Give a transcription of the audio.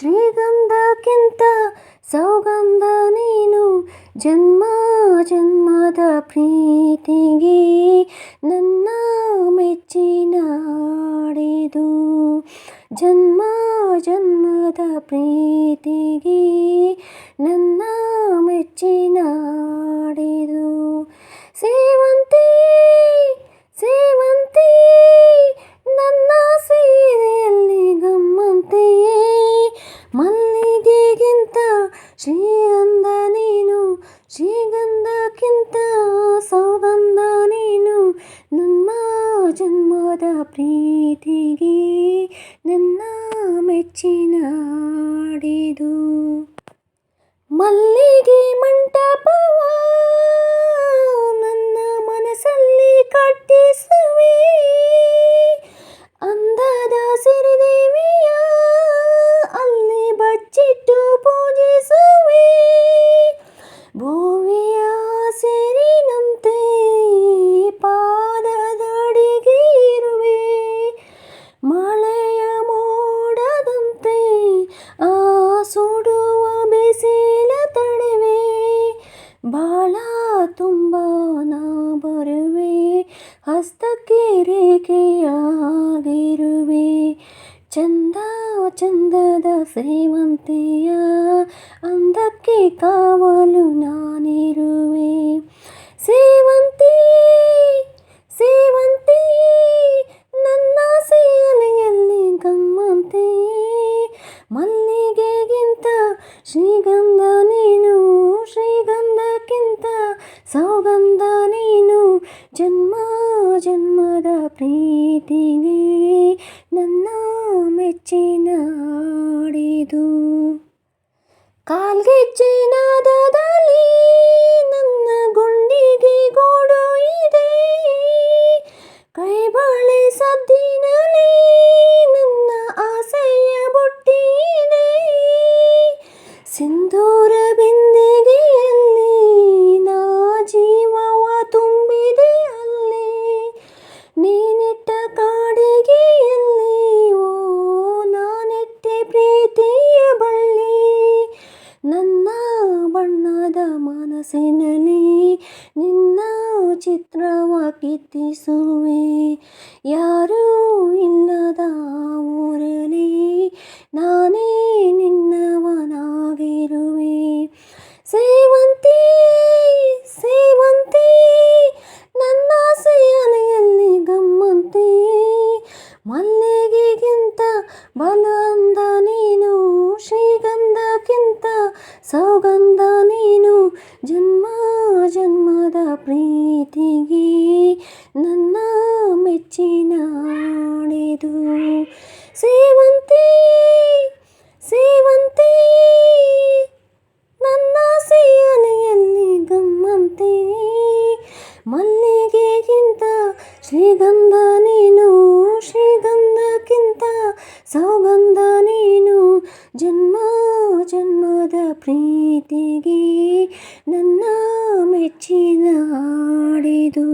ಶ್ರೀಗಂಧಕ್ಕಿಂತ ಸೌಗಂಧ ನೀನು. ಜನ್ಮ, ಜನ್ಮದ ಪ್ರೀತಿಗೆ ನನ್ನ ಮೆಚ್ಚಿನ ಆಡಿದು ಜನ್ಮ, ಜನ್ಮದ ಪ್ರೀತಿಗೆ ನನ್ನ ಮೆಚ್ಚಿನ ಆಡಿದು ಪ್ರೀತಿಗೆ ನನ್ನ ಮೆಚ್ಚಿನ ಹಾಡಿದು. ಮಲ್ಲಿಗೆ ಮಂಟಪವ ಸುಡುವ ಬಿಸಿಲ ತಡೆವೆ, ಬಾಳ ತುಂಬ ನಾ ಬರುವೆ, ಹಸ್ತಕ್ಕೆ ರೇಖೆಯಾಗಿರುವೆ. ಚಂದ ಚಂದದ ಸೇವಂತೆಯ ಅಂದಕ್ಕೆ ಕಾವಲು ನಾನಿರುವೆ. ಸೇವಂತಿ ಶ್ರೀಗಂಧ ನೀನು ಶ್ರೀಗಂಧಕ್ಕಿಂತ ಸೌಗಂಧ ನೀನು. ಜನ್ಮ ಜನ್ಮದ ಪ್ರೀತಿಗೆ ನನ್ನ ಮೆಚ್ಚಿನ ಹಾಡಿದು. ಕಾಲ್ಗೆಜ್ಜಿನಾದದಲ್ಲಿ ಸಿಂಧೂರ ಬಿಂದಿಗೆಯಲ್ಲಿ ನಾ ಜೀವವ ತುಂಬಿದೆ ಅಲ್ಲಿ. ನೀನಿಟ್ಟ ಕಾಡಿಗೆಯಲ್ಲಿ, ಓ, ನಾನಿಟ್ಟೆ ಪ್ರೀತಿಯ ಬಳ್ಳಿ. ನನ್ನ ಬಣ್ಣದ ಮನಸ್ಸಿನಲ್ಲಿ ನಿನ್ನ ಚಿತ್ರವ ಕಿತ್ತಿಸುವೆ. ಯಾರೂ ಮಲ್ಲಿಗೆಗಿಂತ ಬಲಂದ ನೀನು ಶ್ರೀಗಂಧಕ್ಕಿಂತ ಸೌಗಂಧ ನೀನು. ಜನ್ಮ ಜನ್ಮದ ಪ್ರೀತಿಗೆ ನನ್ನ ಮೆಚ್ಚಿನ ಸೇವಂತಿ ಸೌಗಂಧ ನೀನು ಜನ್ಮ ಜನ್ಮದ ಪ್ರೀತಿಗೆ ನನ್ನ ಮೆಚ್ಚಿನ ಆಡಿದು